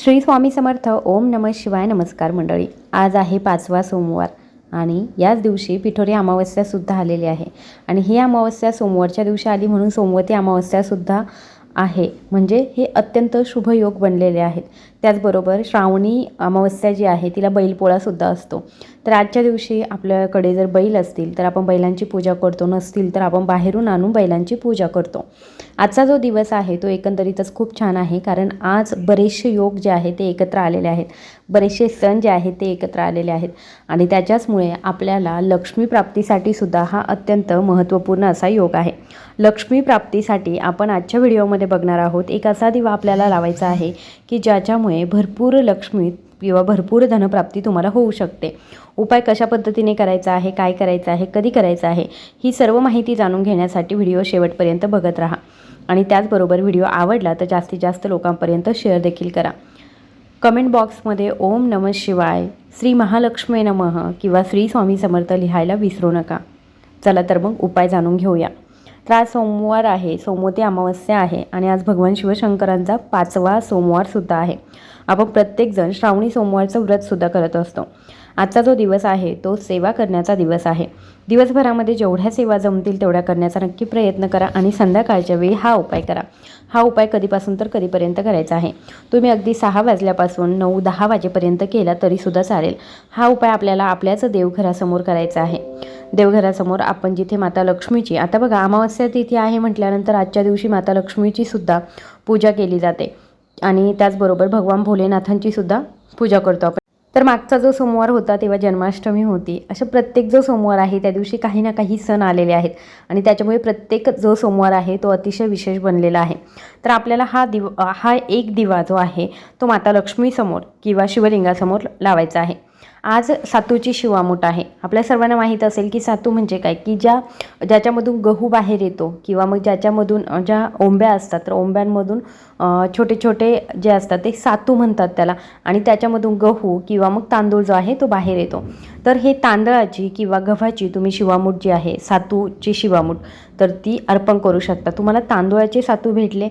श्री स्वामी समर्थ ओम नम शिवाय नमस्कार मंडळी. आज आहे पाचवा सोमवार आणि याच दिवशी पिठोरी अमावस्यासुद्धा आलेली आहे. आणि ही अमावस्या सोमवारच्या दिवशी आली म्हणून सोमवती अमावस्यासुद्धा आहे. म्हणजे हे अत्यंत शुभ योग बनलेले आहेत. त्याचबरोबर श्रावणी अमावस्या जी आहे तिला बैलपोळासुद्धा असतो. तर आजच्या दिवशी आपल्याकडे जर बैल असतील तर आपण बैलांची पूजा करतो. नसतील तर आपण बाहेरून आणून बैलांची पूजा करतो. आजचा जो दिवस आहे तो एकंदरीतच खूप छान आहे कारण आज बरेचसे योग जे आहे ते एकत्र आलेले आहेत. बरेचसे सण जे आहेत ते एकत्र आलेले आहेत. आणि त्याच्याचमुळे आपल्याला लक्ष्मीप्राप्तीसाठी सुद्धा हा अत्यंत महत्त्वपूर्ण असा योग आहे. लक्ष्मी प्राप्तीसाठी आपण आजच्या व्हिडिओमध्ये बघणार आहोत एक असा दिवा आपल्याला लावायचा आहे की ज्याच्यामुळे भरपूर लक्ष्मी किंवा भरपूर धनप्राप्ती तुम्हाला होऊ शकते. उपाय कशा पद्धतीने करायचा आहे काय करायचं आहे कधी करायचं आहे ही सर्व माहिती जाणून घेण्यासाठी व्हिडिओ शेवटपर्यंत बघत राहा. आणि त्याचबरोबर व्हिडिओ आवडला तर जास्तीत जास्त लोकांपर्यंत शेअर देखील करा. कमेंट बॉक्समध्ये ओम नम शिवाय श्री महालक्ष्मी नमः किंवा श्री स्वामी समर्थ लिहायला विसरू नका. चला तर मग उपाय जाणून घेऊया. तर आज सोमवार आहे. सोमवती अमावस्या आहे आणि आज भगवान शिवशंकरांचा पाचवा सोमवारसुद्धा आहे. आपण प्रत्येकजण श्रावणी सोमवारचं व्रतसुद्धा करत असतो. आजचा जो दिवस आहे तो सेवा करण्याचा दिवस आहे. दिवसभरामध्ये जेवढ्या सेवा जमतील तेवढ्या करण्याचा नक्की प्रयत्न करा आणि संध्याकाळच्या वेळी हा उपाय करा. हा उपाय कधीपासून तर कधीपर्यंत करायचा आहे. तुम्ही अगदी सहा वाजल्यापासून नऊ दहा वाजेपर्यंत केला तरीसुद्धा चालेल. हा उपाय आपल्याला आपल्याच देवघरासमोर करायचा आहे. देवघरासमोर आपण जिथे माता लक्ष्मीची आता बघा अमावस्या तिथी आहे म्हटल्यानंतर आजच्या दिवशी माता लक्ष्मीची सुद्धा पूजा केली जाते. आणि त्याचबरोबर भगवान भोलेनाथांची सुद्धा पूजा करतो आपण. तर मागचा जो सोमवार होता तेव्हा जन्माष्टमी होती. अशा प्रत्येक जो सोमवार आहे त्या दिवशी काही ना काही सण आलेले आहेत. आणि त्याच्यामुळे प्रत्येक जो सोमवार आहे तो अतिशय विशेष बनलेला आहे. तर आपल्याला हा दिव हा एक दिवा जो आहे तो माता लक्ष्मीसमोर किंवा शिवलिंगासमोर लावायचा आहे. आज सातूची शिवामूठ आहे. आपल्या सर्वांना माहीत असेल की सातू म्हणजे काय? की ज्या ज्याच्यामधून गहू बाहेर येतो किंवा मग ज्याच्यामधून ज्या ओंब्या असतात तर ओंब्यांमधून छोटे छोटे जे असतात ते सातू म्हणतात त्याला. आणि त्याच्यामधून गहू किंवा मग तांदूळ जो आहे तो बाहेर येतो. तर हे तांदळाची किंवा गव्हाची तुम्ही शिवामूठ जी आहे सातूची शिवामूठ तर ती अर्पण करू शकता. तुम्हाला तांदूळाचे सातू भेटले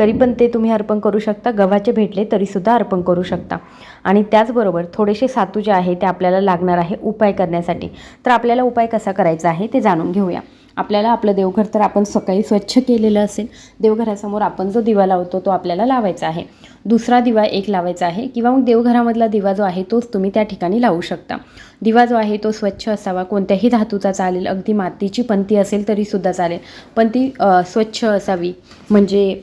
तरी पण ते तुम्ही अर्पण करू शकता. गव्हाचे भेटले तरीसुद्धा अर्पण करू शकता. आणि त्याचबरोबर थोडेसे सातू जे आहे ते आपल्याला लागणार आहे उपाय करण्यासाठी. तर आपल्याला उपाय कसा करायचा आहे ते जाणून घेऊया. आपल्याला आपलं देवघर तर आपण सकाळी स्वच्छ केलेलं असेल. देवघरासमोर आपण जो दिवा लावतो तो आपल्याला लावायचा आहे. दुसरा दिवा एक लावायचा आहे किंवा मग देवघरामधला दिवा जो आहे तोच तुम्ही त्या ठिकाणी लावू शकता. दिवा जो आहे तो स्वच्छ असावा. कोणत्याही धातूचा चालेल अगदी मातीची पंती असेल तरीसुद्धा चालेल. पण ती स्वच्छ असावी. म्हणजे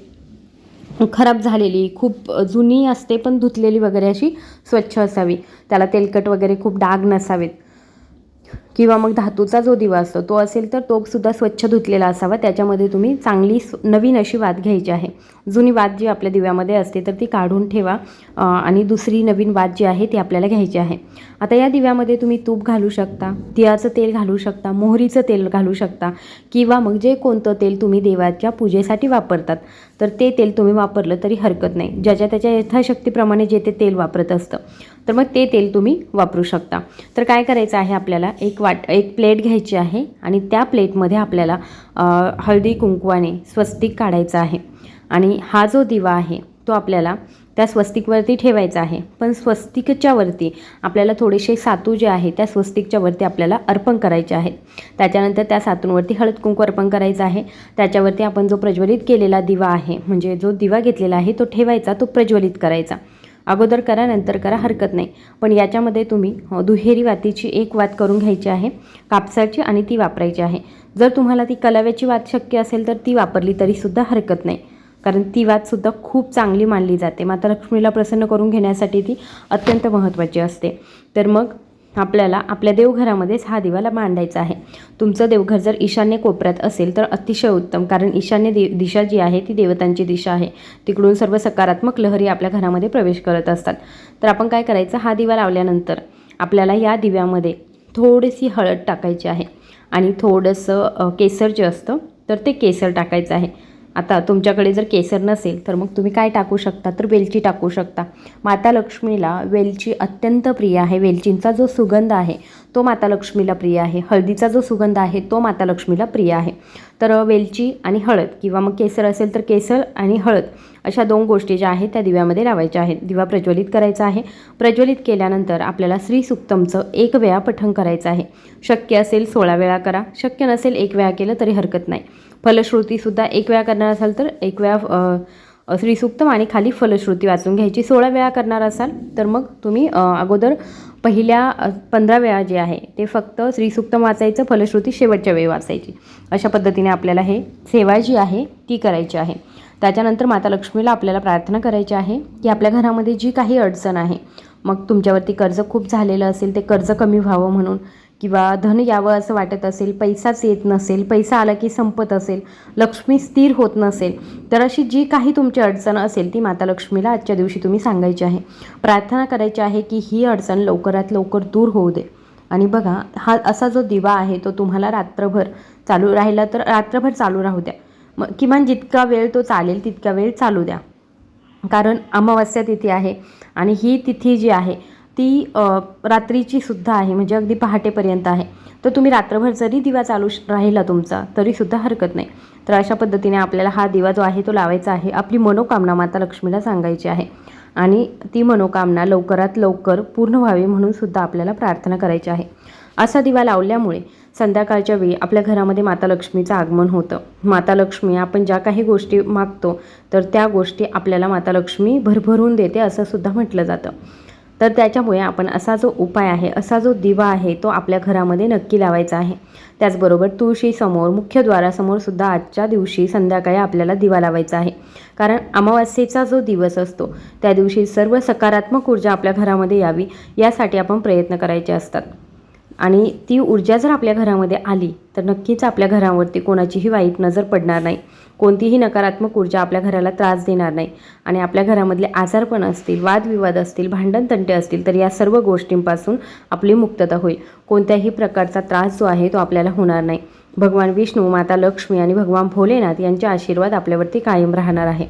खराब झालेली खूप जुनी असते पण धुतलेली वगैरे अशी स्वच्छ असावी. त्याला तेलकट वगैरे खूप डाग नसावेत. किंवा मग धातूचा जो दिवा असतो तो असेल तर तोसुद्धा स्वच्छ धुतलेला असावा. त्याच्यामध्ये तुम्ही चांगली नवीन अशी वात घ्यायची आहे. जुनी वात जी आपल्या दिव्यामध्ये असते तर ती काढून ठेवा. आणि दुसरी नवीन वात जी आहे ती आपल्याला घ्यायची आहे. आता या दिव्यामध्ये तुम्ही तूप घालू शकता तिळाचं तेल घालू शकता मोहरीचं तेल घालू शकता किंवा मग जे कोणतं तेल तुम्ही देवाच्या पूजेसाठी वापरतात तर ते तेल तुम्ही वापरलं तरी हरकत नाही. ज्याच्या त्याच्या यथाशक्तीप्रमाणे जे ते तेल वापरत असतं. तर मग ते तेल तुम्ही वापरू शकता. तर काय करायचं आहे आपल्याला? एक वाट एक प्लेट घ्यायची आहे आणि त्या प्लेटमध्ये आपल्याला हळदी कुंकवाने स्वस्तिक काढायचं आहे. आणि हा जो दिवा आहे तो आपल्याला त्या स्वस्तिकवरती ठेवायचा आहे. पण स्वस्तिकच्या वरती आपल्याला थोडेसे सातू जे आहे त्या स्वस्तिकच्या वरती आपल्याला अर्पण करायचे आहेत. त्याच्यानंतर त्या सातूंवरती हळद कुंकू अर्पण करायचं आहे. त्याच्यावरती आपण जो प्रज्वलित केलेला दिवा आहे म्हणजे जो दिवा घेतलेला आहे तो ठेवायचा तो प्रज्वलित करायचा. अगोदर करा नंतर करा हरकत नाही. पण याच्यामध्ये तुम्ही हो, दुहेरी वातीची एक वात करून घ्यायची आहे कापसाची आणि ती वापरायची आहे. जर तुम्हाला ती कलाव्याची वात शक्य असेल तर ती वापरली तरीसुद्धा हरकत नाही. कारण ती वातसुद्धा खूप चांगली मानली जाते. माता लक्ष्मीला प्रसन्न करून घेण्यासाठी ती अत्यंत महत्त्वाची असते. तर मग आपल्याला आपल्या देवघरामध्येच हा दिवाला मांडायचा आहे. तुमचं देवघर जर ईशान्य कोपऱ्यात असेल तर अतिशय उत्तम कारण ईशान्य दि दिशा जी आहे ती देवतांची दिशा आहे. तिकडून सर्व सकारात्मक लहरी आपल्या घरामध्ये प्रवेश करत असतात. तर आपण काय करायचं? हा दिवा लावल्यानंतर आपल्याला या दिव्यामध्ये थोडीशी हळद टाकायची आहे. आणि थोडंसं केसर जे असतं तर ते केसर टाकायचं आहे. आता तुमच्याकडे जर केसर नसेल तर मग तुम्ही काय टाकू शकता? तर वेलची टाकू शकता. माता लक्ष्मीला वेलची अत्यंत प्रिय आहे. वेलचींचा जो सुगंध आहे तो माता लक्ष्मीला प्रिय आहे. हळदीचा जो सुगंध आहे तो माता लक्ष्मीला प्रिय आहे. तर वेलची आणि हळद किंवा मग केसर असेल तर केसर आणि हळद. अशा दोन गोष्टी ज्या आहेत त्या दिव्यामध्ये लावायच्या आहेत. दिवा प्रज्वलित करायचा आहे. प्रज्वलित केल्यानंतर आपल्याला श्री सुक्तमचं एक वेळा पठण करायचं आहे. शक्य असेल सोळा वेळा करा. शक्य नसेल एक वेळा केलं तरी हरकत नाही. फलश्रुतीसुद्धा एक वेळा करणार असाल तर एक वेळा श्रीसुक्तम आणि खाली फलश्रुती वाचून घ्यायची. सोळा वेळा करणार असाल तर मग तुम्ही अगोदर पहिल्या पंधरा वेळा जे आहे ते फक्त श्रीसुक्तम वाचायचं फलश्रुती शेवटच्या वेळी वाचायची. अशा पद्धतीने आपल्याला हे सेवा जी आहे ती करायची आहे. त्याच्यानंतर माता लक्ष्मीला आपल्याला प्रार्थना करायची आहे की आपल्या घरामध्ये जी काही अडचण आहे मग तुमच्यावरती कर्ज खूप झालेलं असेल ते कर्ज कमी व्हावं म्हणून किंवा धन यावं असं वाटत असेल पैसाच येत नसेल पैसा आला की संपत असेल लक्ष्मी स्थिर होत नसेल तर अशी जी काही तुमची अडचण असेल ती माता लक्ष्मीला आजच्या दिवशी तुम्ही सांगायची आहे. प्रार्थना करायची आहे की ही अडचण लवकरात लवकर दूर होऊ दे. आणि बघा हा असा जो दिवा आहे तो तुम्हाला रात्रभर चालू राहिला तर रात्रभर चालू राहू द्या. मग किमान जितका वेळ तो चालेल तितका वेळ चालू द्या. कारण अमावस्या तिथी आहे आणि ही तिथी जी आहे ती रात्रीची सुद्धा आहे म्हणजे अगदी पहाटेपर्यंत आहे. तर तुम्ही रात्रभर जरी दिवा चालू श- राहिला तुमचा तरीसुद्धा हरकत नाही. तर अशा पद्धतीने आपल्याला हा दिवा जो आहे तो लावायचा आहे आपली मनोकामना माता लक्ष्मीला सांगायची आहे. आणि ती मनोकामना लवकरात लवकर पूर्ण व्हावी म्हणून सुद्धा आपल्याला प्रार्थना करायची आहे. असा दिवा लावल्यामुळे संध्याकाळच्या वेळी आपल्या घरामध्ये माता लक्ष्मीचं आगमन होतं. माता लक्ष्मी आपण ज्या काही गोष्टी मागतो तर त्या गोष्टी आपल्याला माता लक्ष्मी भरभरून देते असं सुद्धा म्हटलं जातं. तर त्याच्यामुळे आपण असा जो उपाय आहे असा जो दिवा आहे तो आपल्या घरामध्ये नक्की लावायचा आहे. त्याचबरोबर तुळशीसमोर मुख्यद्वारासमोर सुद्धा आजच्या दिवशी संध्याकाळी आपल्याला दिवा लावायचा आहे. कारण अमावास्येचा जो दिवस असतो त्या दिवशी सर्व सकारात्मक ऊर्जा आपल्या घरामध्ये यावी यासाठी आपण प्रयत्न करायचे असतात. आणि ती ऊर्जा जर आपल्या घरामध्ये आली तर नक्कीच आपल्या घरावरती कोणाचीही वाईट नजर पडणार नाही. कोणतीही नकारात्मक ऊर्जा आपल्या घराला त्रास देणार नाही. आणि आपल्या घरामधले आजारपण असतील वादविवाद असतील भांडणतंटे असतील तर या सर्व गोष्टींपासून आपली मुक्तता होईल. कोणत्याही प्रकारचा त्रास जो आहे तो आपल्याला होणार नाही. भगवान विष्णू माता लक्ष्मी आणि भगवान भोलेनाथ यांचे आशीर्वाद आपल्यावरती कायम राहणार आहे.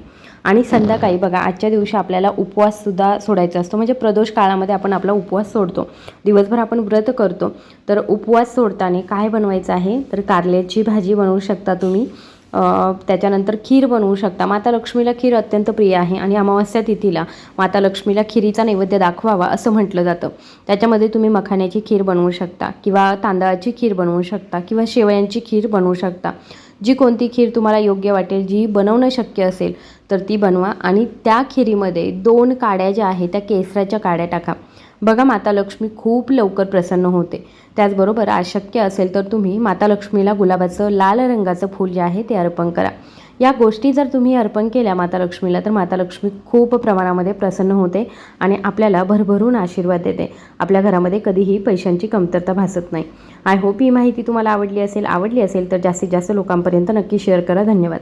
आणि संध्याकाळी बघा आजच्या दिवशी आपल्याला उपवाससुद्धा सोडायचा असतो. म्हणजे प्रदोष काळामध्ये आपण आपला उपवास सोडतो. दिवसभर आपण व्रत करतो. तर उपवास सोडताना काय बनवायचं आहे? तर कारल्याची भाजी बनवू शकता तुम्ही. त्याच्यानंतर खीर बनवू शकता. माता लक्ष्मीला खीर अत्यंत प्रिय आहे आणि अमावस्या तिथीला माता लक्ष्मीला खिरीचा नैवेद्य दाखवावा असं म्हटलं जातं. त्याच्यामध्ये तुम्ही मखाण्याची खीर बनवू शकता किंवा तांदळाची खीर बनवू शकता किंवा शेवयांची खीर बनवू शकता. जी कोणती खीर तुम्हाला योग्य वाटेल जी बनवणं शक्य असेल तर ती बनवा. आणि त्या खिरीमध्ये दोन काड्या ज्या आहेत त्या केसराच्या काड्या टाका. बघा माता लक्ष्मी खूप लवकर प्रसन्न होते. त्याचबरोबर आज शक्य असेल तर तुम्ही माता लक्ष्मीला गुलाबाचं लाल रंगाचं फूल जे आहे ते अर्पण करा. या गोष्टी जर तुम्ही अर्पण केल्या माता लक्ष्मीला तर माता लक्ष्मी खूप प्रमाणामध्ये प्रसन्न होते आणि आपल्याला भरभरून आशीर्वाद देते. आपल्या घरामध्ये कधीही पैशांची कमतरता भासत नाही. आय होप ही माहिती तुम्हाला आवडली असेल. आवडली असेल तर जास्तीत जास्त लोकांपर्यंत नक्की शेअर करा. धन्यवाद.